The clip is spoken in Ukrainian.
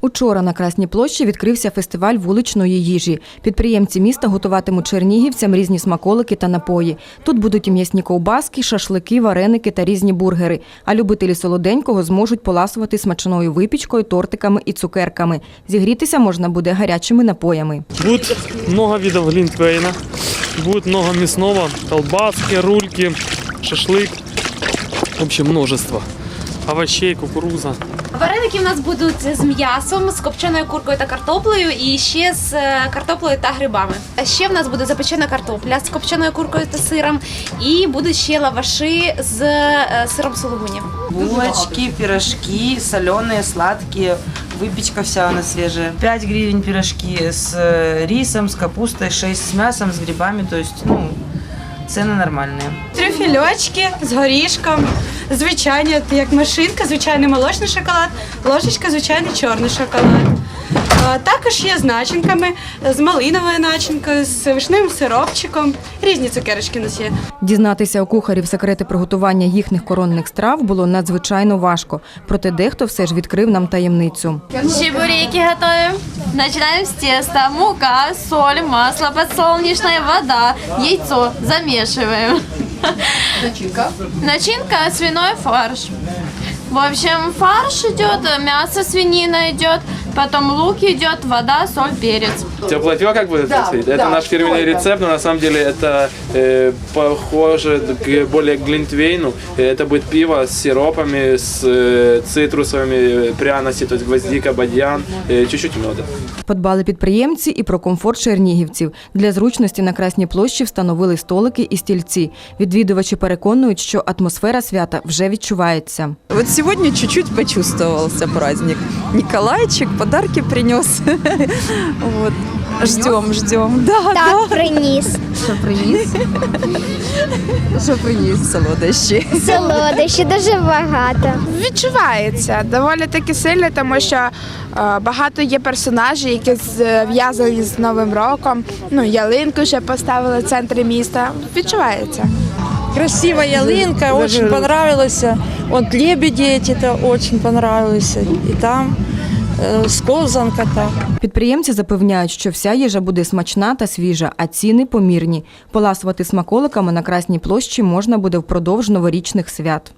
Учора на Красній площі відкрився фестиваль вуличної їжі. Підприємці міста готуватимуть чернігівцям різні смаколики та напої. Тут будуть і м'ясні ковбаски, шашлики, вареники та різні бургери. А любителі солоденького зможуть поласувати смачною випічкою, тортиками і цукерками. Зігрітися можна буде гарячими напоями. Будет много видов глинтвейна, будет много мясного, колбаски, рульки, шашлык. В общем, множество Овощей, кукуруза. Вареники в нас будуть з м'ясом, з копченою куркою та картоплею, і ще з е, картоплею та грибами. А ще в нас буде запечена картопля з копченою куркою та сиром, і будуть ще лаваши з е, сиром сулугуні. Булочки, пирожки, соленые, сладкие. Выпечка вся она свежая. 5 гривен пирожки с э, рисом, с капустой, 6 с мясом, с грибами. То есть, ну, цены нормальные. Трюфельочки з горішком, звичайні, як машинка, звичайний молочний шоколад, ложечка, звичайний чорний шоколад. А, Також є з начинками, з малиновою начинкою, з вишневим сиропчиком. Різні цукерочки у нас є. Дізнатися у кухарів секрети приготування їхніх коронних страв було надзвичайно важко. Проте дехто все ж відкрив нам таємницю. Чебуреки готовим. Начинаем с теста. Мука, соль, масло подсолнечное, вода, яйцо. Замешиваем. Начинка? Начинка свиной фарш. В общем, фарш идет, мясо свинина идет, потом лук идет, вода, соль, перец. Теплое пиво как будет происходить? Это наш фирменный рецепт, но на самом деле это э, похоже к более к глинтвейну. Это будет пиво с сиропами, с э, цитрусовыми пряностями, то есть гвоздика, бадьян, э, чуть-чуть меда. Подбали підприємці і про комфорт чернігівців. Для зручності на Красній площі встановили столики і стільці. Відвідувачі переконують, що атмосфера свята вже відчувається. Вот сегодня чуть-чуть почувствовался праздник. Николайчик подарки принес. Вот. Ждем, ждем. Да, Так, приніс. Що приніс? Що приніс? Солодощі. Солодощі дуже багато. Відчувається доволі таки сильно, тому що е, багато є персонажів, які зв'язані з Новим роком. Ну, ялинку ще поставили в центрі міста. Відчувається. Красивая ялинка, очень понравилась. Вот лебеди эти-то очень понравились. И там сковзанка Та Підприємці запевняють, що вся їжа буде смачна та свіжа, а ціни помірні. Поласувати смаколиками на Красній площі можна буде впродовж новорічних свят.